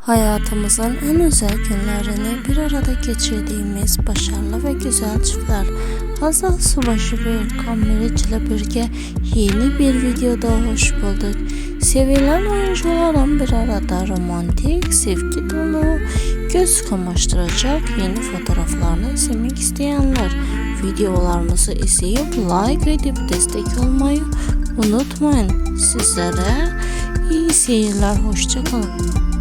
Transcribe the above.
Hayatımızın en özel günlerini bir arada geçirdiğimiz başarılı ve güzel çiftler Hazal Subaşı ve Erkan Meriç ile birlikte yeni bir videoda hoş bulduk. Sevilen oyuncuların bir arada romantik, sevgi dolu, göz kamaştıracak yeni fotoğraflarını izlemek isteyenler videolarımızı izleyip like edip destek olmayı unutmayın. Sizlere iyi seyirler, hoşçakalın.